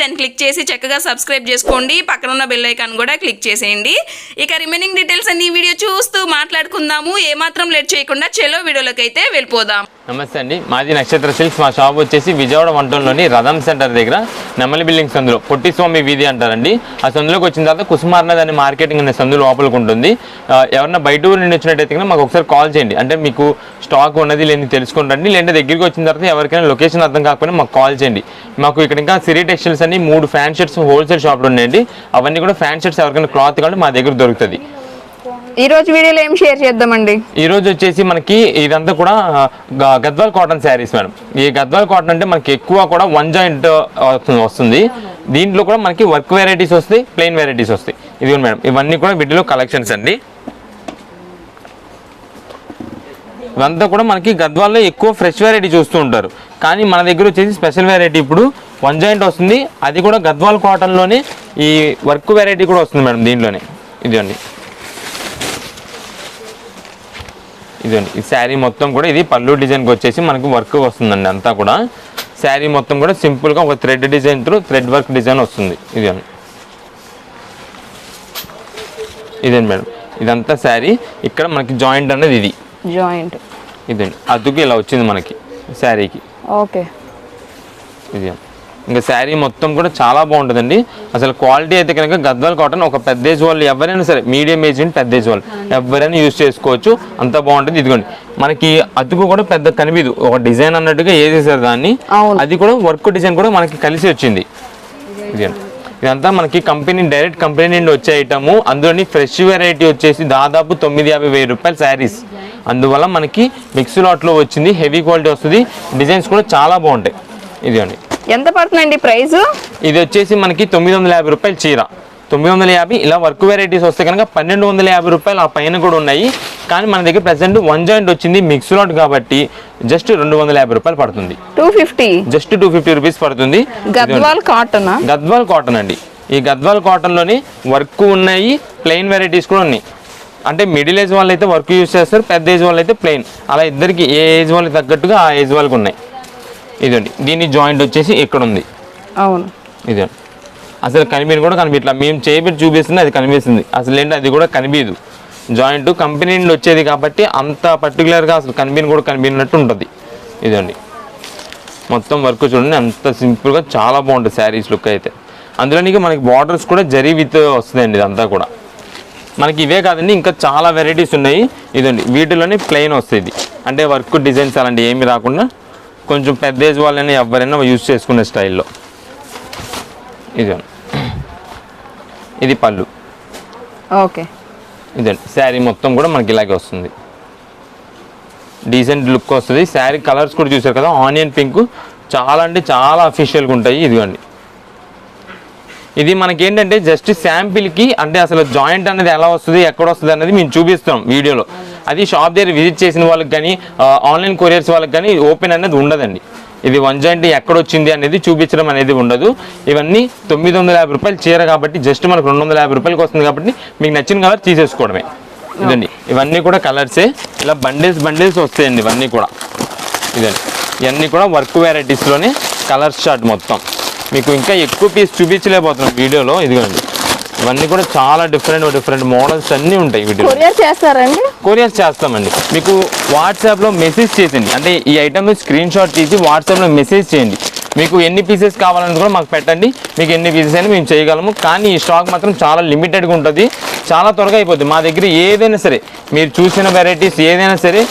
దాన్ని క్లిక్ చేసి చక్కగా సబ్స్క్రైబ్ చేసుకోండి. పక్కన ఉన్న బెల్ ఐకాన్ కూడా క్లిక్ చేసేయండి. ఇక రిమైనింగ్ డీటెయిల్స్ అన్ని వీడియో చూస్తూ మాట్లాడుకుందాము. ఏమాత్రం లేట్ చేయకుండా చెలో వీడియోలోకి అయితే వెళ్ళిపోదాం. నమస్తే అండి. మాది నక్షత్ర సిల్క్స్. మా షాప్ వచ్చేసి విజయవాడ వంటంలోని రథం సెంటర్ దగ్గర నెమలి బిల్డింగ్ సందులో పొట్టిస్వామి వీధి అంటారండి. ఆ సందులోకి వచ్చిన తర్వాత కుసుమార్నద్ అనే మార్కెటింగ్ అనే సందు లోపలికి ఉంటుంది. ఎవరన్నా బయట ఊరు నుండి వచ్చినట్టయితే మాకు ఒకసారి కాల్ చేయండి. అంటే మీకు స్టాక్ ఉన్నది లేని తెలుసుకుంటండి లేదంటే దగ్గరికి వచ్చిన తర్వాత ఎవరికైనా లొకేషన్ అర్థం కాకపోయినా మాకు కాల్ చేయండి. మాకు ఇక్కడ ఇంకా సిరీ టెక్స్టైల్స్ అని మూడు ఫ్యాన్ షర్ట్స్ హోల్సేల్ షాప్లు ఉన్నాయండి. అవన్నీ కూడా ఫ్యాన్ షర్ట్స్ ఎవరికైనా క్లాత్ కావాలి మా దగ్గర దొరుకుతుంది. ఈ రోజు వీడియోలో ఏం షేర్ చేద్దామండి? ఈ రోజు వచ్చేసి మనకి ఇదంతా కూడా గ- గద్వాల్ కాటన్ శారీస్ మేడం. ఈ గద్వాల్ కాటన్ అంటే మనకి ఎక్కువ కూడా వన్ జాయింట్ వస్తుంది. దీంట్లో కూడా మనకి వర్క్ వెరైటీస్ వస్తాయి ప్లెయిన్ వెరైటీస్ వస్తాయి. ఇది మేడం ఇవన్నీ కూడా వీటిలో కలెక్షన్స్ అండి. ఇవంతా కూడా మనకి గద్వాల్లో ఎక్కువ ఫ్రెష్ వెరైటీ చూస్తూ ఉంటారు. కానీ మన దగ్గర వచ్చేసి స్పెషల్ వెరైటీ ఇప్పుడు వన్ జాయింట్ వస్తుంది. అది కూడా గద్వాల్ కాటన్లోనే ఈ వర్క్ వెరైటీ కూడా వస్తుంది మేడం దీంట్లోనే. ఇదండి ఇదండి. ఈ శారీ మొత్తం కూడా ఇది పళ్ళు డిజైన్కి వచ్చేసి మనకు వర్క్ వస్తుందండి అంతా కూడా. శారీ మొత్తం కూడా సింపుల్గా ఒక thread design through thread work design వస్తుంది. ఇదండి. ఇదండి మేడం. ఇదంతా శారీ. ఇక్కడ మనకి జాయింట్ అనేది ఇది. జాయింట్. ఇదండి. అద్దుకు ఇలా వచ్చింది మనకి శారీకి. ఓకే. ఇది ఇంకా శారీ మొత్తం కూడా చాలా బాగుంటుందండి. అసలు క్వాలిటీ అయితే కనుక గద్వాల్ కాటన్ ఒక పెద్ద ఏజ్ వాళ్ళు ఎవరైనా సరే మీడియం ఏజ్ అండ్ పెద్ద ఏజ్ వాళ్ళు ఎవరైనా యూజ్ చేసుకోవచ్చు. అంత బాగుంటుంది. ఇదిగోండి మనకి అతుకు కూడా పెద్ద కనిపిదు. ఒక డిజైన్ అన్నట్టుగా వేసేసారు దాన్ని. అది కూడా వర్క్ డిజైన్ కూడా మనకి కలిసి వచ్చింది. ఇదంతా మనకి కంపెనీ డైరెక్ట్ కంపెనీ నుండి వచ్చే ఐటము అందులోని ఫ్రెష్ వెరైటీ వచ్చేసి దాదాపు తొమ్మిది యాభై వెయ్యి రూపాయల శారీస్. అందువల్ల మనకి మిక్స్ లాట్లో వచ్చింది. హెవీ క్వాలిటీ వస్తుంది. డిజైన్స్ కూడా చాలా బాగుంటాయి. ఇదిగోండి. ఎంత పడుతుందండి ప్రైస్ ఇది వచ్చేసి మనకి తొమ్మిది వందల యాభై రూపాయలు చీర. తొమ్మిది వందల యాభై ఇలా వర్క్ వెరైటీస్ వస్తే కనుక పన్నెండు వందల యాభై రూపాయలు ఆ పైన కూడా ఉన్నాయి. కానీ మన దగ్గర ప్రజెంట్ వన్ జాయింట్ వచ్చింది మిక్స్ లాట్ కాబట్టి జస్ట్ రెండు వందల యాభై రూపాయలు పడుతుంది. Two fifty? Just two fifty rupees పడుతుంది. గద్వాల్ కాటన్? గద్వాల్ కాటన్ అండి. ఈ గద్వాల్ కాటన్లోని వర్క్ ఉన్నాయి ప్లెయిన్ వెరైటీస్ కూడా ఉన్నాయి. అంటే మిడిల్ ఏజ్ వాళ్ళు అయితే వర్క్ యూజ్ చేస్తారు పెద్ద ఏజ్ వాళ్ళు అయితే ప్లెయిన్. అలా ఇద్దరికి ఏ ఏజ్ వాళ్ళకి తగ్గట్టుగా ఆ ఏజ్ వాళ్ళకి ఉన్నాయి. ఇదండి. దీని జాయింట్ వచ్చేసి ఇక్కడ ఉంది అవును. ఇదండి అసలు కనిపించి కూడా కనిపించట్లా. మేము చేపెట్టి చూపిస్తుంది అది కనిపిస్తుంది. అసలు ఏంటి అది కూడా కనిపించదు. జాయింట్ కంపెనీ నుండి వచ్చేది కాబట్టి అంత పర్టికులర్గా అసలు కనిపించి కూడా కనిపించినట్టు ఉంటుంది. ఇదండి. మొత్తం వర్క్ చూడండి అంత సింపుల్గా చాలా బాగుంటుంది శారీస్ లుక్ అయితే. అందులోనికి మనకి బార్డర్స్ కూడా జరీ విత్ వస్తుందండి ఇదంతా కూడా. మనకి ఇవే కాదండి ఇంకా చాలా వెరైటీస్ ఉన్నాయి. ఇదండి వీటిలోనే ప్లెయిన్ వస్తుంది అంటే వర్క్ డిజైన్స్ అలాంటి ఏమి రాకుండా కొంచెం పెద్ద ఏజ్ వాళ్ళైనా ఎవరైనా యూజ్ చేసుకునే స్టైల్లో. ఇదండి ఇది పళ్ళు. ఓకే. ఇదండి శారీ మొత్తం కూడా మనకి ఇలాగే వస్తుంది. డీసెంట్ లుక్ వస్తుంది. శారీ కలర్స్ కూడా చూసారు కదా ఆనియన్ పింక్. చాలా అంటే చాలా అఫీషియల్గా ఉంటాయి. ఇదిగోండి. ఇది మనకి ఏంటంటే జస్ట్ శాంపిల్కి అంటే అసలు జాయింట్ అనేది ఎలా వస్తుంది ఎక్కడ వస్తుంది అనేది మేము చూపిస్తాం వీడియోలో. అది షాప్ దగ్గర విజిట్ చేసిన వాళ్ళకి కానీ ఆన్లైన్ కొరియర్స్ వాళ్ళకి కానీ ఓపెన్ అనేది ఉండదండి. ఇది వన్ జాయింట్ ఎక్కడ వచ్చింది అనేది చూపించడం అనేది ఉండదు. ఇవన్నీ తొమ్మిది వందల యాభై రూపాయలు చీర కాబట్టి జస్ట్ మనకు రెండు వందల యాభై రూపాయలకి వస్తుంది కాబట్టి మీకు నచ్చిన కలర్ తీసేసుకోవడమే. ఇదండి. ఇవన్నీ కూడా కలర్సే. ఇలా బండిల్స్ బండిల్స్ వస్తాయండి ఇవన్నీ కూడా. ఇదండి. ఇవన్నీ కూడా వర్క్ వెరైటీస్లోనే కలర్ షార్ట్ మొత్తం. మీకు ఇంకా ఎక్కువ పీస్ చూపించలేకపోతున్నాం వీడియోలో. ఇదిగోండి. ఇవన్నీ కూడా చాలా డిఫరెంట్ డిఫరెంట్ మోడల్స్ అన్నీ ఉంటాయి వీడియో కొరియర్ చేస్తారండి? కొరియర్ చేస్తామండి. మీకు వాట్సాప్లో మెసేజ్ చేసింది అంటే ఈ ఐటమ్ స్క్రీన్ షాట్ తీసి వాట్సాప్లో మెసేజ్ చేయండి. మీకు ఎన్ని పీసెస్ కావాలని కూడా మాకు పెట్టండి. మీకు ఎన్ని పీసెస్ అయినా మేము చేయగలము. కానీ ఈ స్టాక్ మాత్రం చాలా లిమిటెడ్గా ఉంటుంది. చాలా త్వరగా అయిపోద్ది. మా దగ్గర ఏదైనా సరే మీరు చూసిన వెరైటీస్ ఏదైనా సరే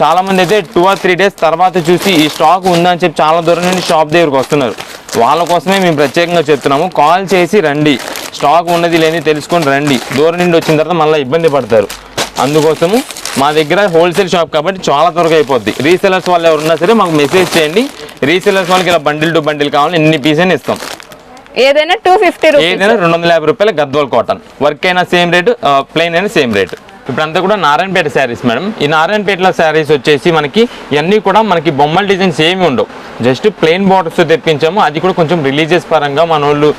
చాలామంది అయితే టూ ఆర్ త్రీ డేస్ తర్వాత చూసి ఈ స్టాక్ ఉందని చెప్పి చాలా దూరం నుండి షాప్ దగ్గరకు వస్తున్నారు. వాళ్ళ కోసమే మేము ప్రత్యేకంగా చెప్తున్నాము. కాల్ చేసి రండి. స్టాక్ ఉన్నది లేని తెలుసుకొని రండి. దూరం నుండి వచ్చిన తర్వాత మళ్ళీ ఇబ్బంది పడతారు. అందుకోసము మా దగ్గర హోల్సేల్ షాప్ కాబట్టి చాలా త్వరగా అయిపోద్ది. రీసెలర్స్ వాళ్ళు ఎవరున్నా సరే మాకు మెసేజ్ చేయండి. రీసెలర్స్ వాళ్ళకి ఇలా బండిల్ టు బండిల్ కావాలి ఎన్ని పీస్ అని ఇస్తాం. ఏదైనా టూ ఫిఫ్టీ ఏదైనా రెండు వందల యాభై రూపాయల గద్వాల్ కాటన్. వర్క్ అయినా సేమ్ రేటు ప్లెయిన్ అయినా సేమ్ రేటు ఇప్పుడంతా కూడా నారాయణపేట శారీస్ మేడం. ఈ నారాయణపేటలో శారీస్ వచ్చేసి మనకి ఇవన్నీ కూడా మనకి బొమ్మల డిజైన్స్ ఏమి ఉండవు. జస్ట్ ప్లెయిన్ బార్డర్స్ తెప్పించాము. అది కూడా కొంచెం రిలీజియస్ పరంగా మన వాళ్ళు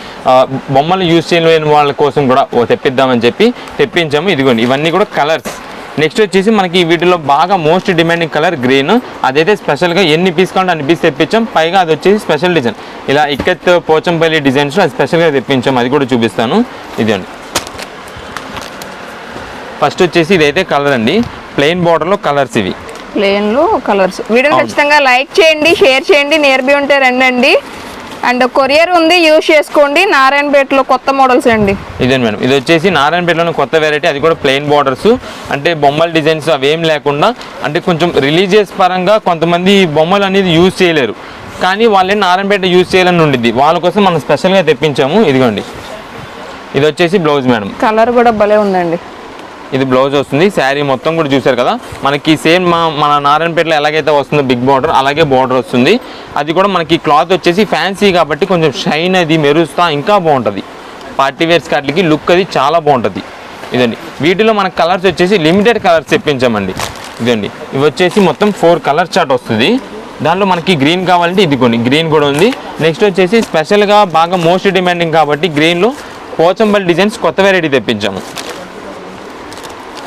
బొమ్మలు యూజ్ చేయలేని వాళ్ళ కోసం కూడా తెప్పిద్దామని చెప్పి తెప్పించాము. ఇదిగోండి ఇవన్నీ కూడా కలర్స్. నెక్స్ట్ వచ్చేసి మనకి వీటిలో బాగా మోస్ట్ డిమాండింగ్ కలర్ గ్రీన్. అదైతే స్పెషల్గా ఎన్ని పీస్ కావాలంటే అన్ని పీస్ తెప్పించాం. పైగా అది వచ్చేసి స్పెషల్ డిజైన్. ఇలా ఇక్కత్ పోచంపల్లి డిజైన్స్ అది స్పెషల్గా తెప్పించాం. అది కూడా చూపిస్తాను. ఇదండి ఫస్ట్ వచ్చేసి ఇదైతే కలర్ అండి. ప్లెయిన్ బార్డర్లో కలర్స్ ఇవి. ప్లేన్లు కలర్స్ అవును. ఖచ్చితంగా లైక్ చేయండి షేర్ చేయండి నియర్ బై ఉంటే రండి అండ్ కొరియర్ ఉంది యూజ్ చేసుకోండి. నారాయణపేటలో కొత్త మోడల్స్ అండి. ఇదే మేడం. ఇది వచ్చేసి నారాయణపేటలోని కొత్త వెరైటీ అది కూడా ప్లెయిన్ బార్డర్స్ అంటే బొమ్మల డిజైన్స్ అవేం లేకుండా అంటే కొంచెం రిలీజియస్ పరంగా కొంతమంది బొమ్మలు అనేది యూజ్ చేయలేరు. కానీ వాళ్ళని నారాయణపేట యూజ్ చేయాలని ఉండిద్ది. వాళ్ళ కోసం మనం స్పెషల్గా తెప్పించాము. ఇదిగోండి. ఇది వచ్చేసి బ్లౌజ్ మేడం. కలర్ కూడా భలే ఉందండి. ఇది బ్లౌజ్ వస్తుంది. శారీ మొత్తం కూడా చూసారు కదా? మనకి సేమ్ మా మన నారాయణపేటలో ఎలాగైతే వస్తుందో బిగ్ బార్డర్ అలాగే బార్డర్ వస్తుంది. అది కూడా మనకి క్లాత్ వచ్చేసి ఫ్యాన్సీ కాబట్టి కొంచెం షైన్ అది మెరుస్తా ఇంకా బాగుంటుంది. పార్టీ వేర్స్ కాట్లకి లుక్ అది చాలా బాగుంటుంది. ఇదండి. వీటిలో మనకు కలర్స్ వచ్చేసి లిమిటెడ్ కలర్స్ తెప్పించామండి ఇదండి. ఇవి వచ్చేసి మొత్తం ఫోర్ కలర్ చార్ట్ వస్తుంది. దాంట్లో మనకి గ్రీన్ కావాలంటే ఇది కొన్ని గ్రీన్ కూడా ఉంది. నెక్స్ట్ వచ్చేసి స్పెషల్గా బాగా మోస్ట్ డిమాండింగ్ కాబట్టి గ్రీన్లో పోచంబల్ డిజైన్స్ కొత్త వెరైటీ తెప్పించాము.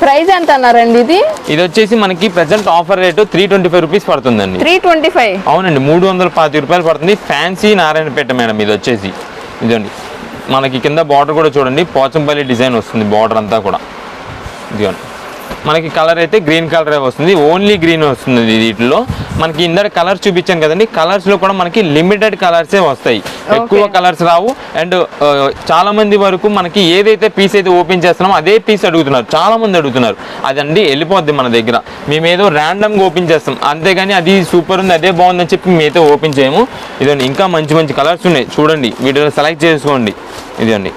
ప్రైస్ ఎంత అన్నారండి ఇది? ఇది వచ్చేసి మనకి present offer rate three twenty five rupees పడుతుందండి. త్రీ ట్వంటీ ఫైవ్ అవునండి మూడు వందల పాతి రూపాయలు పడుతుంది. ఫ్యాన్సీ నారాయణపేట మేడం ఇది వచ్చేసి. ఇదండి మనకి కింద బార్డర్ కూడా చూడండి. పోచంపల్లి డిజైన్ వస్తుంది బార్డర్ అంతా కూడా. ఇదిగోండి. మనకి కలర్ అయితే గ్రీన్ కలర్ వస్తుంది. ఓన్లీ గ్రీన్ వస్తుంది వీటిలో. మనకి ఇందర కలర్స్ చూపించాను కదండి. కలర్స్లో కూడా మనకి లిమిటెడ్ కలర్సే వస్తాయి. ఎక్కువ కలర్స్ రావు. అండ్ చాలా మంది వరకు మనకి ఏదైతే పీస్ అయితే ఓపెన్ చేస్తున్నామో అదే పీస్ అడుగుతున్నారు. చాలా మంది అడుగుతున్నారు. అదండి వెళ్ళిపోద్ది మన దగ్గర. మేము ఏదో ర్యాండమ్గా ఓపెన్ చేస్తాం. అంతేగాని అది సూపర్ ఉంది అదే బాగుందని చెప్పి మేమైతే ఓపెన్ చేయము. ఇదండి ఇంకా మంచి మంచి కలర్స్ ఉన్నాయి. చూడండి వీటిలో సెలెక్ట్ చేసుకోండి. ఇదండి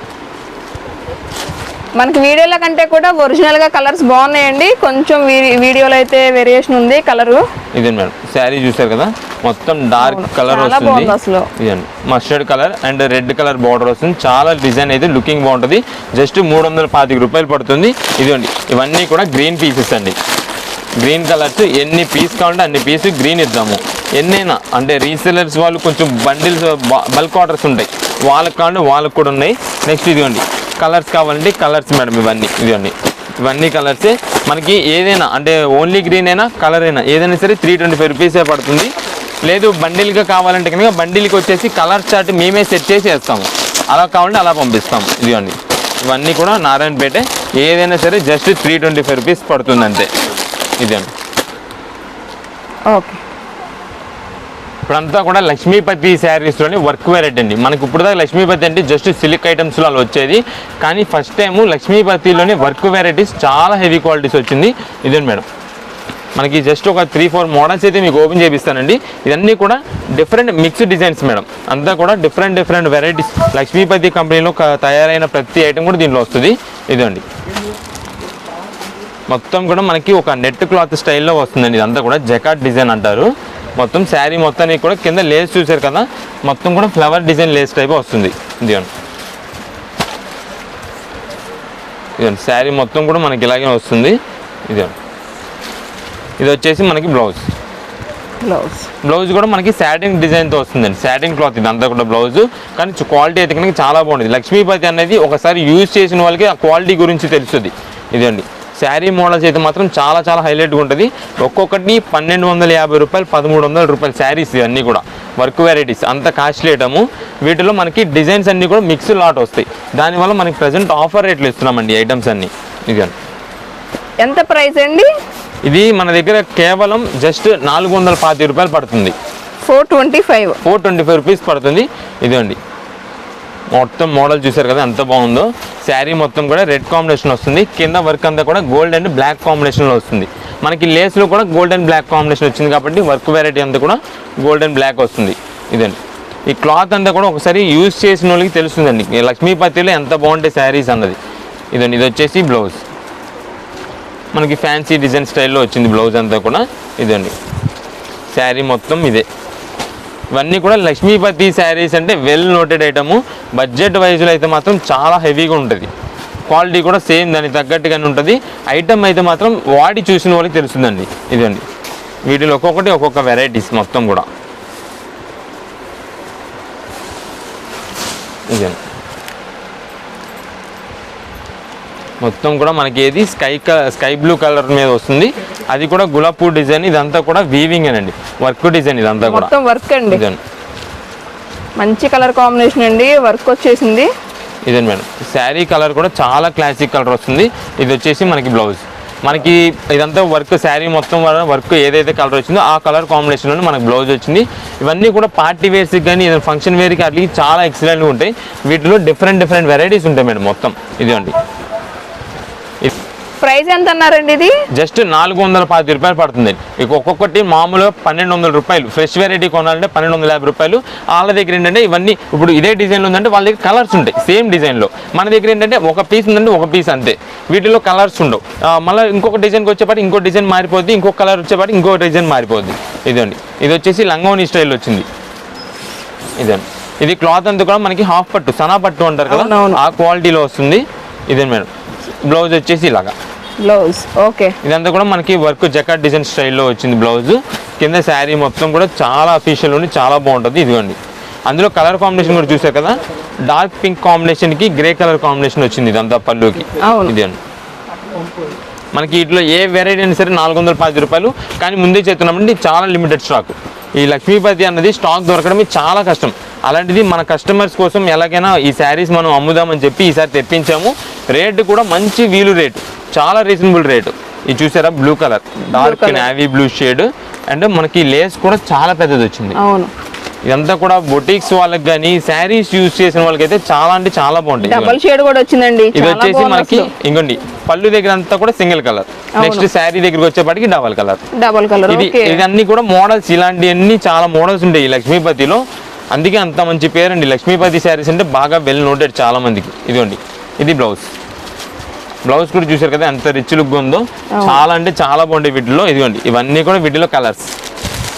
మనకి వీడియోల కంటే కూడా ఒరిజినల్గా కలర్స్ బాగున్నాయండి. కొంచెం వీడియోలో అయితే వేరియేషన్ ఉంది కలరు ఇదే మేడం. శారీ చూసారు కదా? మొత్తం డార్క్. కలర్ వస్తుంది. ఇదండి mustard colour and. Red colour border వస్తుంది. చాలా డిజైన్ అయితే లుకింగ్ బాగుంటుంది. జస్ట్ మూడు వందల పాతిక రూపాయలు పడుతుంది. ఇదండి ఇవన్నీ కూడా గ్రీన్ పీసెస్ అండి. గ్రీన్ కలర్స్ ఎన్ని పీస్ కావాలంటే అన్ని పీస్ గ్రీన్ ఇద్దాము. ఎన్నైనా అంటే రీసెలర్స్ వాళ్ళు కొంచెం బండిల్స్ బల్క్ ఆర్డర్స్ ఉంటాయి. వాళ్ళకి కావాలంటే వాళ్ళకి కూడా ఉన్నాయి. నెక్స్ట్ ఇదిగోండి. కలర్స్ కావాలండి కలర్స్ మేడం ఇవన్నీ ఇవన్నీ ఇవన్నీ కలర్సే. మనకి ఏదైనా అంటే ఓన్లీ గ్రీన్ అయినా కలర్ అయినా ఏదైనా సరే త్రీ ట్వంటీ ఫైవ్ రూపీసే పడుతుంది. లేదు బండిల్గా కావాలంటే కనుక బండిల్కి వచ్చేసి కలర్ చార్ట్ మేమే సెట్ చేసి వేస్తాము అలా కావాలంటే అలా పంపిస్తాము. ఇదిగోండి. ఇవన్నీ కూడా నారాయణపేట ఏదైనా సరే just three twenty five rupees పడుతుంది అంతే ఇదండి ఓకే ఇప్పుడంతా కూడా లక్ష్మీపతి శారీస్లోని వర్క్ వెరైటీ అండి. మనకి ఇప్పుడు దాకా లక్ష్మీపతి అంటే జస్ట్ సిల్క్ ఐటమ్స్లో అలా వచ్చేది. కానీ ఫస్ట్ టైము లక్ష్మీపతిలోని వర్క్ వెరైటీస్ చాలా హెవీ క్వాలిటీస్ వచ్చింది. ఇదండి మేడం. మనకి జస్ట్ ఒక త్రీ ఫోర్ మోడల్స్ అయితే మీకు ఓపెన్ చేపిస్తానండి. ఇవన్నీ కూడా డిఫరెంట్ మిక్స్డ్ డిజైన్స్ మేడం. అంతా కూడా డిఫరెంట్ డిఫరెంట్ వెరైటీస్ లక్ష్మీపతి కంపెనీలో తయారైన ప్రతి ఐటమ్ కూడా దీంట్లో వస్తుంది. ఇదండి మొత్తం కూడా మనకి ఒక నెట్ క్లాత్ స్టైల్లో వస్తుందండి. ఇదంతా కూడా జకాట్ డిజైన్ అంటారు. మొత్తం శారీ మొత్తానికి కూడా కింద లేస్ చూసారు కదా? మొత్తం కూడా ఫ్లవర్ డిజైన్ లేస్ టైప్ వస్తుంది. ఇదిగోండి ఇదండి శారీ మొత్తం కూడా మనకి ఇలాగే వస్తుంది. ఇదిగోండి ఇది వచ్చేసి మనకి బ్లౌజ్ బ్లౌజ్ బ్లౌజ్ కూడా మనకి సాటిన్ డిజైన్తో వస్తుందండి. సాటిన్ క్లాత్ ఇదంతా కూడా బ్లౌజ్ కానీ క్వాలిటీ అయితే కనుక చాలా బాగుంటుంది. లక్ష్మీపతి అనేది ఒకసారి యూజ్ చేసిన వాళ్ళకి ఆ క్వాలిటీ గురించి తెలుస్తుంది. ఇదండి శారీ మోడల్స్ అయితే మాత్రం చాలా చాలా హైలైట్గా ఉంటుంది. ఒక్కొక్కటి పన్నెండు వందల యాభై రూపాయలు పదమూడు వందల రూపాయలు శారీస్ ఇవన్నీ కూడా. వర్క్ వెరైటీస్ అంత కాస్ట్లీ ఐటము వీటిలో మనకి డిజైన్స్ అన్నీ కూడా మిక్స్ లాట్ వస్తాయి. దానివల్ల మనకి ప్రజెంట్ ఆఫర్ రేట్లు ఇస్తున్నామండి ఐటమ్స్ అన్నీ. ఇదండి ఎంత ప్రైస్ అండి? ఇది మన దగ్గర కేవలం జస్ట్ నాలుగు వందల పాతి రూపాయలు పడుతుంది. Four twenty five four twenty five rupees పడుతుంది. ఇదండి మొత్తం మోడల్ చూసారు కదా ఎంత బాగుందో. శారీ మొత్తం కూడా రెడ్ కాంబినేషన్ వస్తుంది. కింద వర్క్ అంతా కూడా గోల్డ్ అండ్ బ్లాక్ కాంబినేషన్లో వస్తుంది. మనకి లేస్లో కూడా గోల్డ్ అండ్ బ్లాక్ కాంబినేషన్ వచ్చింది కాబట్టి వర్క్ వెరైటీ అంతా కూడా గోల్డ్ అండ్ బ్లాక్ వస్తుంది. ఇదండి. ఈ క్లాత్ అంతా కూడా ఒకసారి యూజ్ చేసిన వాళ్ళకి తెలుస్తుందండి లక్ష్మీపతిలో ఎంత బాగుంటాయి శారీస్ అన్నది. ఇదండి ఇది వచ్చేసి బ్లౌజ్. మనకి ఫ్యాన్సీ డిజైన్ స్టైల్లో వచ్చింది బ్లౌజ్ అంతా కూడా. ఇదండి. శారీ మొత్తం ఇదే. ఇవన్నీ కూడా లక్ష్మీపతి శారీస్ అంటే వెల్ నోటెడ్ ఐటము బడ్జెట్ వైజ్లో అయితే మాత్రం చాలా హెవీగా ఉంటుంది. క్వాలిటీ కూడా సేమ్ దానికి తగ్గట్టుగానే ఉంటుంది. ఐటమ్ అయితే మాత్రం వాడి చూసిన వాళ్ళకి తెలుస్తుందండి. ఇదండి వీటిలో ఒక్కొక్కటి ఒక్కొక్క వెరైటీస్ మొత్తం కూడా. ఇదండి మొత్తం కూడా మనకి ఏది స్కై స్కై బ్లూ కలర్ మీద వస్తుంది. అది కూడా గులాబ్ డిజైన్ ఇదంతా కూడా వీవింగ్ అండి వర్క్ డిజైన్ ఇదంతా కూడా. మొత్తం వర్క్ అండి. మంచి కలర్ కాంబినేషన్ అండి. వర్క్ వచ్చేసింది. ఇదండి మేడం. శారీ కలర్ కూడా చాలా క్లాసిక్ కలర్ వస్తుంది. ఇది వచ్చేసి మనకి బ్లౌజ్ మనకి ఇదంతా వర్క్ శారీ మొత్తం వర్క్ ఏదైతే కలర్ వచ్చిందో ఆ కలర్ కాంబినేషన్లో మనకి బ్లౌజ్ వచ్చింది. ఇవన్నీ కూడా పార్టీ వేర్స్కి కానీ ఏదైనా ఫంక్షన్ వేర్కి అట్లకి చాలా ఎక్సలెంట్గా ఉంటాయి. వీటిలో డిఫరెంట్ డిఫరెంట్ వెరైటీస్ ఉంటాయి మేడం మొత్తం. ఇదండి ప్రైస్ ఎంత అన్నారండి ఇది? జస్ట్ నాలుగు వందల పది రూపాయలు పడుతుంది. ఇక ఒక్కొక్కటి మామూలుగా పన్నెండు వందల రూపాయలు. ఫ్రెష్ వెరైటీ కొనాలంటే పన్నెండు వందల యాభై రూపాయలు. వాళ్ళ దగ్గర ఏంటంటే ఇవన్నీ ఇప్పుడు ఇదే డిజైన్లో ఉందంటే వాళ్ళ దగ్గర కలర్స్ ఉంటాయి. సేమ్ డిజైన్లో. మన దగ్గర ఏంటంటే ఒక పీస్ ఉందంటే ఒక పీస్ అంతే. వీటిలో కలర్స్ ఉండవు. మళ్ళీ ఇంకొక డిజైన్కి వచ్చేపాటి ఇంకో డిజైన్ మారిపోద్ది. ఇంకొక కలర్ వచ్చేపాటి ఇంకో డిజైన్ మారిపోద్ది. ఇదండి. ఇది వచ్చేసి లంగోని స్టైల్ వచ్చింది. ఇదండి. ఇది క్లాత్ అంతా కూడా మనకి హాఫ్ పట్టు సనా పట్టు అంటారు కదా. ఆ క్వాలిటీలో వస్తుంది. ఇదే మేడం. బ్లౌజ్ వచ్చేసి ఇలాగా. Blouse okay. ఇదంతా కూడా మనకి వర్క్ జకాట్ డిజైన్ స్టైల్లో వచ్చింది బ్లౌజ్. కింద శారీ మొత్తం కూడా చాలా అఫీషియల్ ఉండి చాలా బాగుంటుంది. ఇదిగోండి. అందులో కలర్ కాంబినేషన్ కూడా చూసారు కదా? డార్క్ పింక్ కాంబినేషన్కి గ్రే కలర్ కాంబినేషన్ వచ్చింది ఇదంతా పళ్ళుకి. అవును. ఇది అండి మనకి ఇట్లా ఏ వెరైటీ అయినా సరే నాలుగు వందల పది రూపాయలు. కానీ ముందే చేస్తున్నామంటే చాలా లిమిటెడ్ స్టాక్ ఈ లక్ష్మీపతి అన్నది స్టాక్ దొరకడమే చాలా కష్టం. అలాంటిది మన కస్టమర్స్ కోసం ఎలాగైనా ఈ శారీస్ మనం అమ్ముదామని చెప్పి ఈసారి తెప్పించాము. రేటు కూడా మంచి వీలు రేటు. చాలా రీజనబుల్ రేటు. ఇది చూసారా? Blue colour dark. Navy blue shade and మనకి లేస్ కూడా చాలా పెద్దది వచ్చింది. అవును. ఇదంతా కూడా బొటిక్స్ వాళ్ళకి కానీ శారీస్ యూజ్ చేసిన వాళ్ళకైతే చాలా అంటే చాలా బాగుంటాయి. డబల్ షేడ్ కూడా వచ్చిందండి. ఇది వచ్చేసి మనకి. ఇంకోండి పళ్ళు దగ్గర అంతా కూడా సింగిల్ కలర్ నెక్స్ట్ శారీ దగ్గరికి వచ్చేప్పటికి డబల్ కలర్ డబల్ కలర్ ఇది కూడా మోడల్స్ ఇలాంటివన్నీ చాలా మోడల్స్ ఉంటాయి లక్ష్మీపతిలో. అందుకే అంత మంచి పేరండి. లక్ష్మీపతి శారీస్ అంటే బాగా వెల్ నోటెడ్ చాలా మందికి. ఇదిగోండి. ఇది బ్లౌజ్. బ్లౌజ్ కూడా చూసారు కదా ఎంత రిచ్ లుక్ ఉందో? చాలా అంటే చాలా బాగుంటాయి వీటిలో. ఇదిగోండి ఇవన్నీ కూడా వీటిలో కలర్స్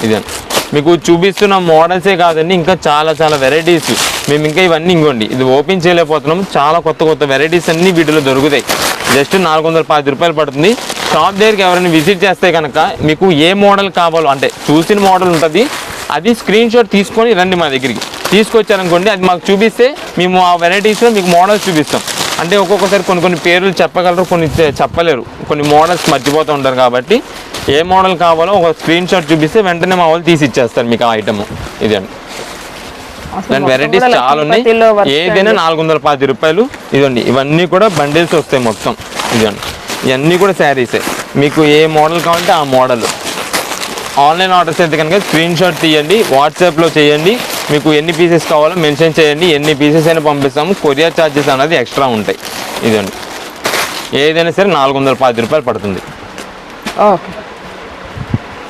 ఇదండి మీకు చూపిస్తున్న మోడల్సే కాదండి ఇంకా చాలా చాలా వెరైటీస్ మేము ఇంకా ఇవన్నీ ఇంకోండి ఇది ఓపెన్ చేయలేకపోతున్నాము. చాలా కొత్త కొత్త వెరైటీస్ అన్నీ వీటిలో దొరుకుతాయి. జస్ట్ నాలుగు వందల పది రూపాయలు పడుతుంది. షాప్ దగ్గరికి ఎవరైనా విజిట్ చేస్తే కనుక మీకు ఏ మోడల్ కావాలో అంటే చూసిన మోడల్ ఉంటుంది అది స్క్రీన్ షాట్ తీసుకొని రండి మా దగ్గరికి. తీసుకొచ్చారనుకోండి అది మాకు చూపిస్తే మేము ఆ వెరైటీస్లో మీకు మోడల్స్ చూపిస్తాం. అంటే ఒక్కొక్కసారి కొన్ని కొన్ని పేర్లు చెప్పగలరు కొన్ని చెప్పలేరు. కొన్ని మోడల్స్ మర్చిపోతూ ఉంటారు కాబట్టి ఏ మోడల్ కావాలో ఒక స్క్రీన్ షాట్ చూపిస్తే వెంటనే మా వాళ్ళు తీసి ఇచ్చేస్తారు మీకు ఆ ఐటమ్ ఇదండి దాని వెరైటీస్ చాలా ఉన్నాయి. ఏదైనా. నాలుగు వందల పది రూపాయలు. ఇదండి ఇవన్నీ కూడా బండిల్స్ వస్తాయి మొత్తం. ఇదండి ఇవన్నీ కూడా శారీసే మీకు ఏ మోడల్ కావాలంటే ఆ మోడల్ ఆన్లైన్ ఆర్డర్స్ అయితే కనుక స్క్రీన్ షాట్ తీయండి వాట్సాప్లో చేయండి. మీకు ఎన్ని పీసెస్ కావాలో మెన్షన్ చేయండి ఎన్ని పీసెస్ అయినా పంపిస్తాము. కొరియర్ ఛార్జెస్ అనేది ఎక్స్ట్రా ఉంటాయి. ఇదండి ఏదైనా సరే నాలుగు వందల పది రూపాయలు పడుతుంది. ఓకే.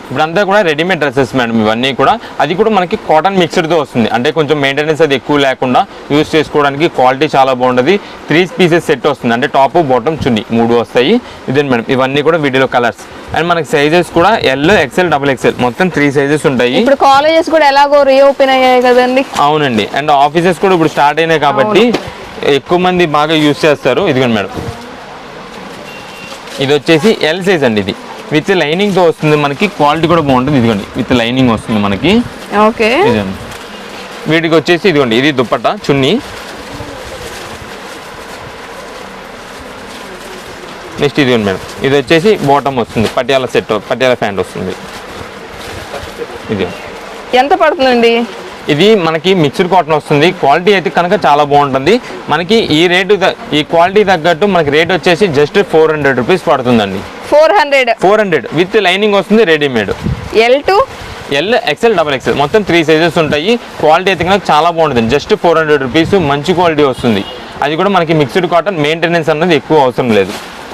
ఇప్పుడంతా కూడా రెడీమేడ్ డ్రెస్సెస్ మేడం ఇవన్నీ కూడా అది కూడా మనకి కాటన్ మిక్స్డ్తో వస్తుంది. అంటే కొంచెం మెయింటెనెన్స్ అది ఎక్కువ లేకుండా యూస్ చేసుకోవడానికి క్వాలిటీ చాలా బాగుంటుంది త్రీ పీసెస్ సెట్ వస్తుంది. అంటే టాప్ బాటమ్ చున్ని. మూడు వస్తాయి. ఇదే మేడం ఇవన్నీ కూడా వీడియోలో కలర్స్ అండ్ మనకి సైజెస్ కూడా ఎల్ ఎక్సెల్ డబుల్ ఎక్సెల్ మొత్తం త్రీ సైజెస్ ఉంటాయి. ఇప్పుడు కాలేజెస్ కూడా ఎలాగో రీఓపెన్ అయ్యాయి కదండి. అవునండి. అండ్ ఆఫీసెస్ కూడా ఇప్పుడు స్టార్ట్ అయినాయి కాబట్టి ఎక్కువ మంది బాగా యూస్ చేస్తారు. ఇదిగోండి మేడం ఇది వచ్చేసి ఎల్ సైజ్ అండి ఇది. విత్ లైనింగ్తో వస్తుంది మనకి క్వాలిటీ కూడా బాగుంటుంది. ఇదిగోండి విత్ లైనింగ్ వస్తుంది మనకి. ఓకే. ఇదండి వీటికి వచ్చేసి ఇదిగోండి ఇది దుప్పట చున్నీ. నెక్స్ట్ ఇదిగోండి మేడం ఇది వచ్చేసి బాటమ్ వస్తుంది పటియాల సెట్ పటియాల ప్యాంట్ వస్తుంది. ఇది ఎంత పడుతుందండి? ఇది మనకి మిక్స్డ్ కాటన్ వస్తుంది. క్వాలిటీ అయితే కనుక చాలా బాగుంటుంది. మనకి ఈ రేటు ఈ క్వాలిటీ తగ్గట్టు మనకి రేట్ వచ్చేసి జస్ట్ ఫోర్ హండ్రెడ్ రూపీస్ పడుతుందండి. Four hundred four hundred with lining వస్తుంది readymade L to L XL double XL మొత్తం త్రీ సైజెస్ ఉంటాయి. క్వాలిటీ అయితే కనుక చాలా బాగుంటుంది. జస్ట్ ఫోర్ హండ్రెడ్ రూపీస్ మంచి క్వాలిటీ వస్తుంది. అది కూడా మనకి మిక్స్డ్ కాటన్ మెయింటెనెన్స్ అన్నది ఎక్కువ అవసరం లేదు.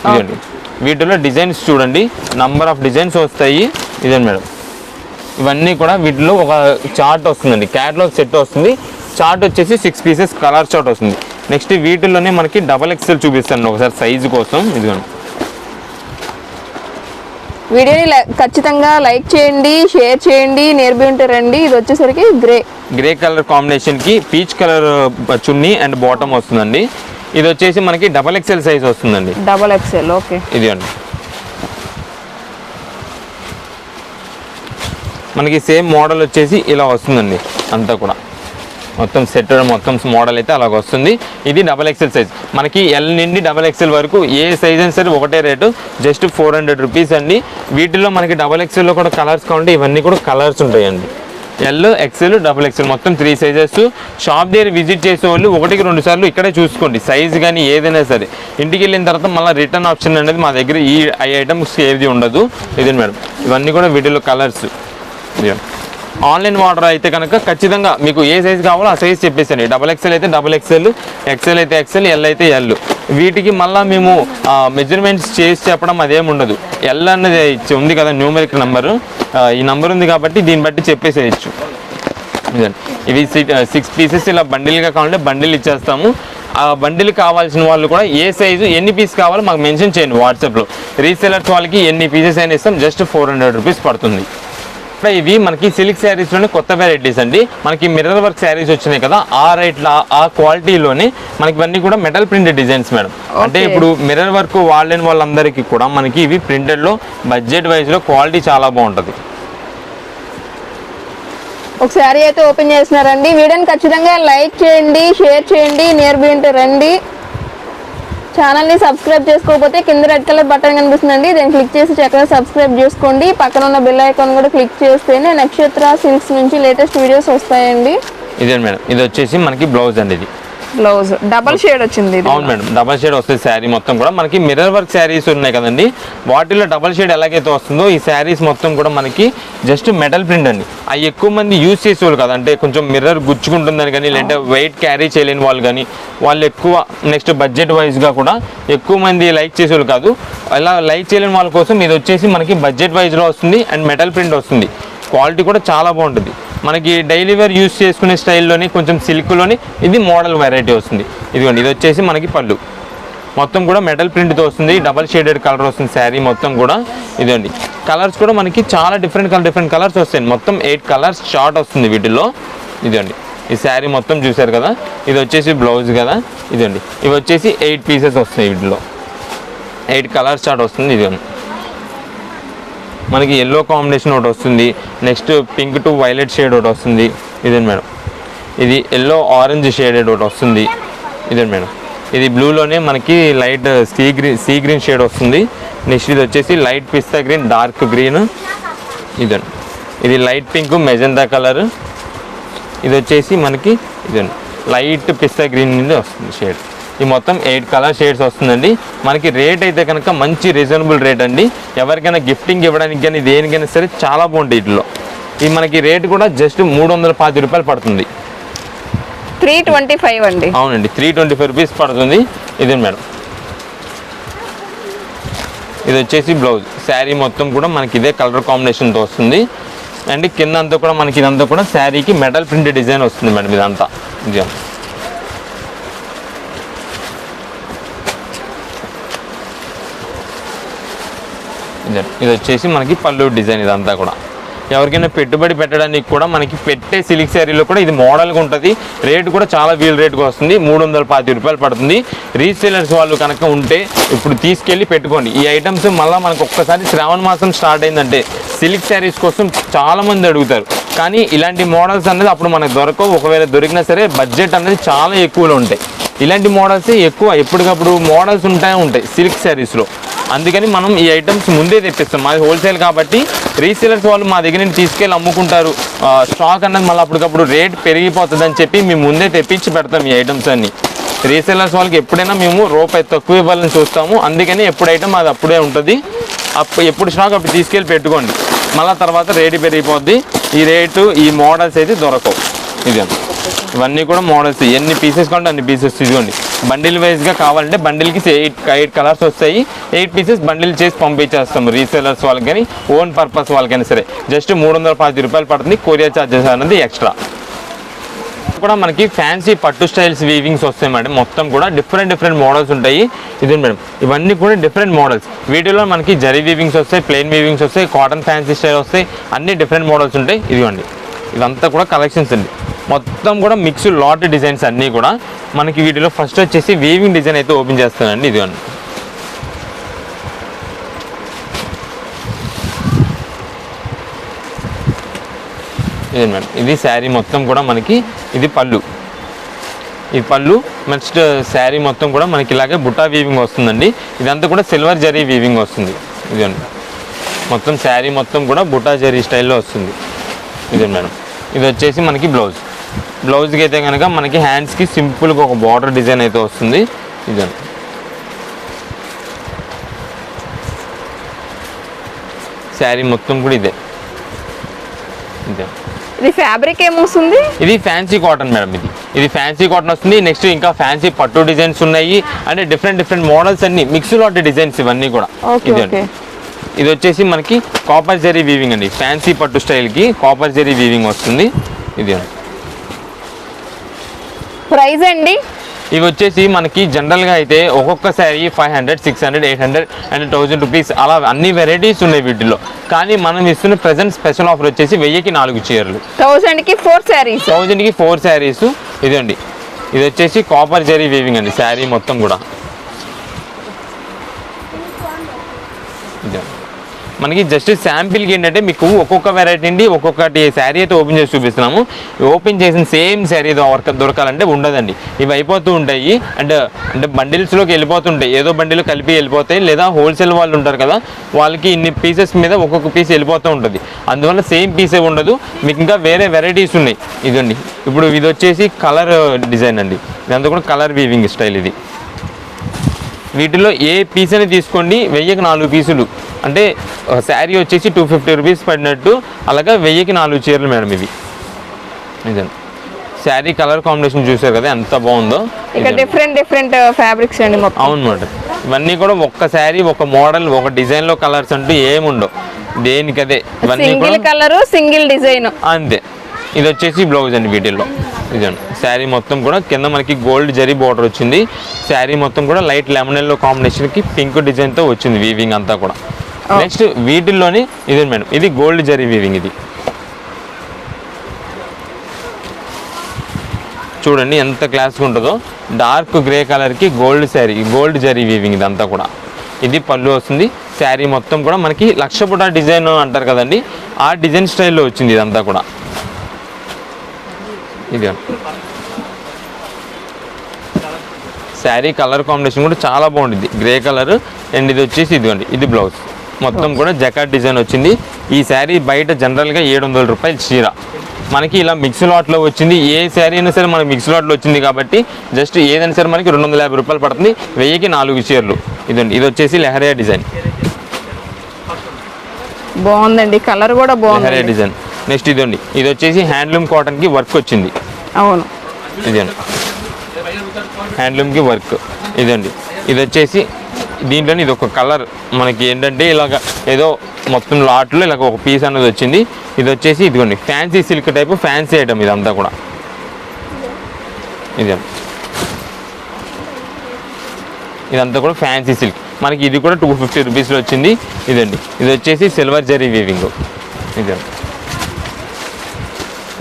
ఇదండి వీటిలో డిజైన్స్ చూడండి. నంబర్ ఆఫ్ డిజైన్స్ వస్తాయి. ఇదండి మేడం. ఇవన్నీ కూడా వీటిలో ఒక చార్ట్ వస్తుందండి. క్యాట్లాగ్ సెట్ వస్తుంది. చార్ట్ వచ్చేసి సిక్స్ పీసెస్ కలర్ చార్ట్ వస్తుంది. నెక్స్ట్ వీటిల్లోనే మనకి డబల్ ఎక్సెల్ చూపిస్తాను ఒకసారి సైజు కోసం. ఇదిగోండి. వీడియోని ఖచ్చితంగా లైక్ చేయండి షేర్ చేయండి నేర్బి ఉంటే రండి. ఇది వచ్చేసరికి గ్రే గ్రే కలర్ కాంబినేషన్కి peach colour chunni and bottom వస్తుందండి. ఇది వచ్చేసి మనకి డబల్ ఎక్సెల్ సైజ్ వస్తుందండి. డబల్ ఎక్స్ఎల్ ఓకే ఇది అండి మనకి సేమ్ మోడల్ వచ్చేసి ఇలా వస్తుందండి అంతా కూడా. మొత్తం సెట్ మొత్తం మోడల్ అయితే అలాగ వస్తుంది. ఇది డబల్ ఎక్సెల్ సైజ్ మనకి ఎల్ నుండి డబల్ ఎక్సెల్ వరకు ఏ సైజ్ అయినా సరే ఒకటే rate. Just four hundred rupees అండి. వీటిలో మనకి డబల్ ఎక్సెల్లో కూడా కలర్స్ కావాలంటే ఇవన్నీ కూడా కలర్స్ ఉంటాయండి. ఎల్ ఎక్సెల్ డబుల్ ఎక్సెల్ మొత్తం త్రీ సైజెస్ షాప్ దగ్గర విజిట్ చేసే వాళ్ళు ఒకటికి రెండు సార్లు ఇక్కడే చూసుకోండి. సైజ్ కానీ ఏదైనా సరే. ఇంటికి వెళ్ళిన తర్వాత మళ్ళీ రిటర్న్ ఆప్షన్ అనేది మా దగ్గర ఈ ఐ ఐటమ్స్ ఏది ఉండదు. ఇది మేడం. ఇవన్నీ కూడా వీటిలో కలర్స్ ఆన్లైన్ ఆర్డర్ అయితే కనుక ఖచ్చితంగా మీకు ఏ సైజ్ కావాలో ఆ సైజ్ చెప్పేసండి డబల్ ఎక్సెల్ అయితే డబల్ ఎక్సెల్ ఎక్సెల్ అయితే ఎక్సెల్ ఎల్ అయితే ఎల్ వీటికి మళ్ళీ మేము మెజర్మెంట్స్ చేసి చెప్పడం అదేం ఉండదు. ఎల్ అన్నది ఇచ్చి- ఉంది కదా న్యూమరిక్ నెంబరు ఈ నెంబర్ ఉంది కాబట్టి దీన్ని బట్టి చెప్పేసేయచ్చు. ఇవి సిక్స్ పీసెస్ ఇలా బండిల్గా కావాలంటే బండిల్ ఇచ్చేస్తాము. ఆ బండిల్ కావాల్సిన వాళ్ళు కూడా ఏ సైజు ఎన్ని పీస్ కావాలో మాకు మెన్షన్ చేయండి వాట్సాప్లో. రీసెలర్స్ వాళ్ళకి ఎన్ని పీసెస్ అయినా ఇస్తాం. జస్ట్ ఫోర్ హండ్రెడ్ రూపీస్ పడుతుంది. ఇక్కడ ఇవి మనకి సిల్క్ శారీస్లోనే కొత్త వెరైటీస్ అండి. మనకి మిర్రర్ వర్క్ శారీస్ వచ్చినాయి కదా ఆ రేట్లో ఆ క్వాలిటీలోనే మనకి ఇవన్నీ కూడా మెటల్ ప్రింటెడ్ డిజైన్స్ మేడం. అంటే. ఇప్పుడు మిర్రర్ వర్క్ వాడలేని వాళ్ళందరికీ కూడా మనకి ఇవి ప్రింటెడ్లో బడ్జెట్ వైజ్లో క్వాలిటీ చాలా బాగుంటుంది. ఒక శారీ అయితే ఓపెన్ చేస్తున్నారండి. వీడియోని ఖచ్చితంగా లైక్ చేయండి షేర్ చేయండి నియర్ బి ఉంటే రండి. ఛానల్ని సబ్స్క్రైబ్ చేసుకోకపోతే కింద రెడ్ కలర్ బటన్ కనిపిస్తుందండి. దాన్ని క్లిక్ చేసి చక్కగా సబ్స్క్రైబ్ చేసుకోండి. పక్కన ఉన్న బెల్ ఐకాన్ కూడా క్లిక్ చేస్తేనే నక్షత్ర సిల్క్స్ నుంచి లేటెస్ట్ వీడియోస్ వస్తాయండి. ఇదే మేడం. ఇది వచ్చేసి మనకి బ్లౌజ్ అండి ఇది. బ్లౌజ్. డబల్ షేడ్ వచ్చింది అవును మేడం డబల్ షేడ్ వస్తుంది శారీ మొత్తం కూడా. మనకి మిర్రర్ వర్క్ శారీస్ ఉన్నాయి కదండి. వాటిలో డబల్ షేడ్ ఎలాగైతే వస్తుందో ఈ శారీస్ మొత్తం కూడా మనకి జస్ట్ మెటల్ ప్రింట్ అండి. అవి ఎక్కువ మంది యూజ్ చేసేవాళ్ళు కదా అంటే కొంచెం మిర్రర్ గుచ్చుకుంటుందని కానీ లేదంటే వెయిట్ క్యారీ చేయలేని వాళ్ళు కానీ వాళ్ళు ఎక్కువ నెక్స్ట్ బడ్జెట్ వైజ్గా కూడా ఎక్కువ మంది లైక్ చేసేవాళ్ళు కాదు. అలా లైక్ చేయలేని వాళ్ళ కోసం ఇది వచ్చేసి మనకి బడ్జెట్ వైజ్లో వస్తుంది అండ్ మెటల్ ప్రింట్ వస్తుంది. క్వాలిటీ కూడా చాలా బాగుంటుంది. మనకి డైలీ వేర్ యూస్ చేసుకునే స్టైల్లోని కొంచెం సిల్క్లోని ఇది మోడల్ వెరైటీ వస్తుంది. ఇదిగోండి ఇది వచ్చేసి మనకి పళ్ళు. మొత్తం కూడా మెటల్ ప్రింట్తో వస్తుంది. డబల్ షేడెడ్ కలర్ వస్తుంది శారీ మొత్తం కూడా. ఇదండి కలర్స్ కూడా మనకి చాలా డిఫరెంట్ కలర్ డిఫరెంట్ కలర్స్ వస్తాయి. మొత్తం ఎయిట్ కలర్స్ షార్ట్ వస్తుంది వీటిలో ఇదండి ఈ శారీ మొత్తం చూసారు కదా? ఇది వచ్చేసి బ్లౌజ్ కదా? ఇదండి ఇవి వచ్చేసి ఎయిట్ పీసెస్ వస్తాయి వీటిలో ఎయిట్ కలర్స్ షార్ట్ వస్తుంది. ఇదండి మనకి ఎల్లో కాంబినేషన్ ఒకటి వస్తుంది. Next pink to violet shade ఒకటి వస్తుంది. ఇదే మేడం? ఇది ఎల్లో ఆరెంజ్ షేడెడ్ ఒకటి వస్తుంది. ఇదే మేడం? ఇది బ్లూలోనే మనకి light sea green sea green shade వస్తుంది. నెక్స్ట్ ఇది వచ్చేసి లైట్ పిస్తా గ్రీన్ డార్క్ గ్రీన్ ఇదే ఇది లైట్ పింక్ మెజంతా కలర్ ఇది వచ్చేసి మనకి ఇదే లైట్ పిస్తా గ్రీన్ నుండి వస్తుంది షేడ్ ఈ మొత్తం ఎయిట్ కలర్ షేడ్స్ వస్తుందండి. మనకి రేట్ అయితే కనుక మంచి రీజనబుల్ రేట్ అండి. ఎవరికైనా గిఫ్టింగ్ ఇవ్వడానికి కానీ దేనికైనా సరే చాలా బాగుంటాయి వీటిలో. ఇది మనకి రేట్ కూడా జస్ట్ మూడు వందల పాతి రూపాయలు పడుతుంది. త్రీ ట్వంటీ ఫైవ్ అండి. అవునండి. త్రీ ట్వంటీ ఫైవ్ రూపీస్ పడుతుంది. ఇది మేడం. ఇది వచ్చేసి బ్లౌజ్ శారీ మొత్తం కూడా మనకి ఇదే కలర్ కాంబినేషన్తో వస్తుంది. అండ్ కింద అంతా కూడా మనకి ఇదంతా కూడా శారీకి మెటల్ ప్రింట్ డిజైన్ వస్తుంది మేడం ఇదంతా. ఇది ఇది వచ్చేసి మనకి పళ్ళు డిజైన్ ఇదంతా కూడా. ఎవరికైనా పెట్టుబడి పెట్టడానికి కూడా మనకి పెట్టే సిల్క్ శారీలో కూడా ఇది మోడల్గా ఉంటుంది. రేటు కూడా చాలా వీల్ రేట్గా వస్తుంది. మూడు వందల పాతి రూపాయలు పడుతుంది. రీసేలర్స్ వాళ్ళు కనుక ఉంటే ఇప్పుడు తీసుకెళ్ళి పెట్టుకోండి. ఈ ఐటమ్స్ మళ్ళీ మనకు ఒక్కసారి శ్రావణ మాసం స్టార్ట్ అయిందంటే సిల్క్ శారీస్ కోసం చాలా మంది అడుగుతారు. కానీ ఇలాంటి మోడల్స్ అనేది అప్పుడు మనకు దొరకవు. ఒకవేళ దొరికినా సరే బడ్జెట్ అనేది చాలా ఎక్కువలో ఉంటాయి. ఇలాంటి మోడల్స్ ఎక్కువ. ఎప్పటికప్పుడు మోడల్స్ ఉంటాయి ఉంటాయి సిల్క్ శారీస్లో. అందుకని మనం ఈ ఐటమ్స్ ముందే తెప్పిస్తాం. మాది హోల్సేల్ కాబట్టి రీసేలర్స్ వాళ్ళు మా దగ్గర నుంచి తీసుకెళ్ళి అమ్ముకుంటారు. స్టాక్ అన్నది మళ్ళీ అప్పటికప్పుడు రేట్ పెరిగిపోతుంది అని చెప్పి మేము ముందే తెప్పించి పెడతాం ఈ ఐటమ్స్ అన్ని. రీసేలర్స్ వాళ్ళకి ఎప్పుడైనా మేము రూపాయి తక్కువ ఇవ్వాలని చూస్తాము. అందుకని ఎప్పుడు ఐటమ్ అది అప్పుడే ఉంటుంది. అప్పుడు ఎప్పుడు స్టాక్ అప్పుడు తీసుకెళ్ళి పెట్టుకోండి. మళ్ళీ తర్వాత రేటు పెరిగిపోద్ది. ఈ రేటు ఈ మోడల్స్ అయితే దొరకవు. ఇదే. ఇవన్నీ కూడా మోడల్స్ ఎన్ని పీసెస్ కావాలంటే అన్ని పీసెస్ ఇదిగోండి. బండిల్ వైజ్గా కావాలంటే బండిల్కి ఎయిట్ ఎయిట్ కలర్స్ వస్తాయి. ఎయిట్ పీసెస్ బండిల్ చేసి పంపించేస్తాము రీసెలర్స్ వాళ్ళకి కానీ ఓన్ పర్పస్ వాళ్ళకైనా సరే. జస్ట్ మూడు వందల పాతి రూపాయలు పడుతుంది కొరియర్ ఛార్జెస్ అనేది ఎక్స్ట్రా కూడా మనకి ఫ్యాన్సీ పట్టు స్టైల్స్ వీవింగ్స్ వస్తాయి మేడం. మొత్తం కూడా డిఫరెంట్ డిఫరెంట్ మోడల్స్ ఉంటాయి. ఇది మేడం ఇవన్నీ కూడా డిఫరెంట్ మోడల్స్ వీటిలో మనకి జరీ వీవింగ్స్ వస్తాయి ప్లెయిన్ వీవింగ్స్ వస్తాయి కాటన్ ఫ్యాన్సీ స్టైల్ వస్తాయి అన్ని డిఫరెంట్ మోడల్స్ ఉంటాయి. ఇదిగోండి. ఇదంతా కూడా కలెక్షన్స్ అండి. మొత్తం కూడా మిక్స్ లాట్ డిజైన్స్ అన్నీ కూడా. మనకి వీటిలో ఫస్ట్ వచ్చేసి వేవింగ్ డిజైన్ అయితే ఓపెన్ చేస్తానండి ఇదిగోండి ఇది మేడం ఇది శారీ మొత్తం కూడా మనకి ఇది పళ్ళు. ఈ పళ్ళు నెక్స్ట్ శారీ మొత్తం కూడా మనకి ఇలాగే బుట్టా వీవింగ్ వస్తుందండి. ఇదంతా కూడా సిల్వర్ జరీ వీవింగ్ వస్తుంది. ఇదండి మొత్తం శారీ మొత్తం కూడా బుట్టా జరీ స్టైల్లో వస్తుంది. ఇది మేడం ఇది వచ్చేసి మనకి బ్లౌజ్ బ్లౌజ్కి అయితే కనుక మనకి హ్యాండ్స్కి సింపుల్గా ఒక బార్డర్ డిజైన్ అయితే వస్తుంది. ఇదండి శారీ మొత్తం కూడా ఇదే. ఇదే. ఇది ఫ్యాబ్రిక్ ఏమొస్తుంది ఇది ఫ్యాన్సీ కాటన్ మేడం ఇది. ఇది ఫ్యాన్సీ కాటన్ వస్తుంది. నెక్స్ట్ ఇంకా ఫ్యాన్సీ పట్టు డిజైన్స్ ఉన్నాయి. అంటే డిఫరెంట్ డిఫరెంట్ మోడల్స్ అన్ని మిక్స్ లాట్ డిజైన్స్ ఇవన్నీ కూడా. ఓకే ఇది. వచ్చేసి మనకి కాపర్ జరీ వీవింగ్ అండి. ఫ్యాన్సీ పట్టు స్టైల్కి కాపర్ జరీ వీవింగ్ వస్తుంది. ఇది. అండి. ప్రైస్ అండి? ఇవి వచ్చేసి మనకి జనరల్గా అయితే ఒక్కొక్క sari five hundred six hundred eight hundred and thousand rupees అలా అన్ని వెరైటీస్ ఉన్నాయి వీటిలో కానీ మనం ఇస్తున్న ప్రజెంట్ స్పెషల్ ఆఫర్ వచ్చేసి వెయ్యికి నాలుగు చీరలు. థౌసండ్కి ఫోర్ శారీస్. థౌజండ్కి ఫోర్ శారీస్. ఇదండి. ఇది వచ్చేసి కాపర్ జరీ వీవింగ్ అండి శారీ మొత్తం కూడా. ఇదండి. మనకి జస్ట్ శాంపిల్కి ఏంటంటే మీకు ఒక్కొక్క వెరైటీ అండి ఒక్కొక్కటి శారీ అయితే ఓపెన్ చేసి చూపిస్తున్నాము. ఓపెన్ చేసిన సేమ్ శారీ వర్క్ దొరకాలంటే ఉండదండి. ఇవి అయిపోతూ ఉంటాయి. అండ్ అంటే బండిల్స్లోకి వెళ్ళిపోతుంటాయి ఏదో బండిలు కలిపి వెళ్ళిపోతాయి లేదా హోల్సేల్ వాళ్ళు ఉంటారు కదా వాళ్ళకి ఇన్ని పీసెస్ మీద ఒక్కొక్క పీస్ వెళ్ళిపోతూ ఉంటుంది. అందువల్ల సేమ్ పీసే ఉండదు. మీకు ఇంకా వేరే వెరైటీస్ ఉన్నాయి. ఇదండి ఇప్పుడు ఇది వచ్చేసి కలర్ డిజైన్ అండి. ఇదంతా కూడా కలర్ వీవింగ్ స్టైల్ ఇది. వీటిలో ఏ పీస్ అని తీసుకోండి వెయ్యికి నాలుగు పీసులు. అంటే శారీ వచ్చేసి టూ ఫిఫ్టీ రూపీస్ పడినట్టు అలాగే వెయ్యికి నాలుగు చీరలు మేడం ఇవి. ఇదండి శారీ కలర్ కాంబినేషన్ చూసారు కదా ఎంత బాగుందో. డిఫరెంట్ డిఫరెంట్ ఫ్యాబ్రిక్స్ అండి అవును మేడం. ఇవన్నీ కూడా ఒక్క శారీ ఒక మోడల్ ఒక డిజైన్లో కలర్స్ అంటూ ఏముండవు. దేనికదే ఇవన్నీ కలర్ సింగిల్ డిజైన్. అంతే. ఇది వచ్చేసి బ్లౌజ్ అండి వీటిల్లో. ఇదండి. శారీ మొత్తం కూడా కింద మనకి గోల్డ్ జరీ బార్డర్ వచ్చింది. శారీ మొత్తం కూడా లైట్ లెమన్ ఎల్లో కాంబినేషన్కి పింక్ డిజైన్తో వచ్చింది వీవింగ్ అంతా కూడా. నెక్స్ట్ వీటిల్లోని ఇది మేడం ఇది గోల్డ్ జరీ వీవింగ్ ఇది. చూడండి ఎంత క్లాస్గా ఉంటుందో. డార్క్ గ్రే కలర్కి gold sari gold zari weaving ఇదంతా కూడా. ఇది పళ్ళు వస్తుంది. శారీ మొత్తం కూడా మనకి లక్షపుట డిజైన్ అంటారు కదండి. ఆ డిజైన్ స్టైల్లో వచ్చింది ఇదంతా కూడా. ఇది శారీ కలర్ కాంబినేషన్ కూడా చాలా బాగుంటుంది. గ్రే కలర్ అండ్ ఇది వచ్చేసి ఇదిగోండి ఇది బ్లౌజ్ మొత్తం కూడా జకాట్ డిజైన్ వచ్చింది. ఈ శారీ బయట జనరల్గా ఏడు వందల రూపాయలు చీర. మనకి ఇలా మిక్స్ లాట్లో వచ్చింది. ఏ శారీ అయినా సరే మనకి మిక్స్ లాట్లో వచ్చింది కాబట్టి జస్ట్ ఏదైనా సరే మనకి రెండు వందల యాభై రూపాయలు పడుతుంది. వెయ్యికి నాలుగు చీరలు. ఇదండి ఇది వచ్చేసి లెహరియా డిజైన్ బాగుందండి కలర్ కూడా లెహరియా బాగుంది డిజైన్ నెక్స్ట్ ఇదండి. ఇది వచ్చేసి హ్యాండ్లూమ్ కాటన్కి వర్క్ వచ్చింది. అవును. ఇదండి. హ్యాండ్లూమ్కి వర్క్. ఇదండి. ఇది వచ్చేసి దీంట్లోని ఇది ఒక కలర్. మనకి ఏంటంటే ఇలాగ ఏదో మొత్తం లాట్లో ఇలాగ ఒక పీస్ అనేది వచ్చింది. ఇది వచ్చేసి ఇదిగోండి fancy silk type fancy item ఇదంతా కూడా. ఇదండి ఇదంతా కూడా ఫ్యాన్సీ సిల్క్. మనకి ఇది కూడా టూ ఫిఫ్టీ రూపీస్లో వచ్చింది. ఇదండి. ఇది వచ్చేసి సిల్వర్ జరీ వీవింగ్. ఇదండి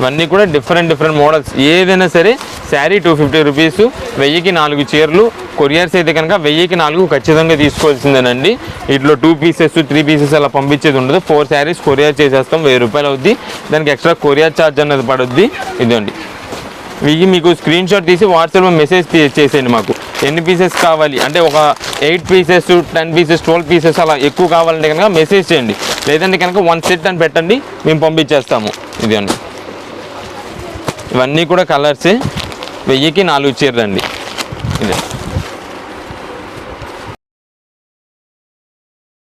ఇవన్నీ కూడా డిఫరెంట్ డిఫరెంట్ మోడల్స్ ఏదైనా సరే శారీ టూ ఫిఫ్టీ రూపీస్ వెయ్యికి నాలుగు చీరలు కొరియర్స్ అయితే కనుక వెయ్యికి నాలుగు ఖచ్చితంగా తీసుకోవాల్సిందేనండి. ఇట్లో టూ పీసెస్ త్రీ పీసెస్ అలా పంపించేది ఉండదు. ఫోర్ శారీస్ కొరియర్ చేసేస్తాం వెయ్యి రూపాయలు అవుద్ది. దానికి ఎక్స్ట్రా కొరియర్ ఛార్జ్ అనేది పడుద్ది. ఇదండి ఇవి మీకు స్క్రీన్ షాట్ తీసి వాట్సాప్లో మెసేజ్ చేసేయండి మాకు. ఎన్ని పీసెస్ కావాలి? అంటే ఒక eight pieces ten pieces twelve pieces అలా ఎక్కువ కావాలంటే కనుక మెసేజ్ చేయండి. లేదంటే కనుక వన్ సెట్ అని పెట్టండి మేము పంపించేస్తాము. ఇది అండి ఇవన్నీ కూడా కలర్సే. వెయ్యికి నాలుగు చీరలు అండి ఇదే.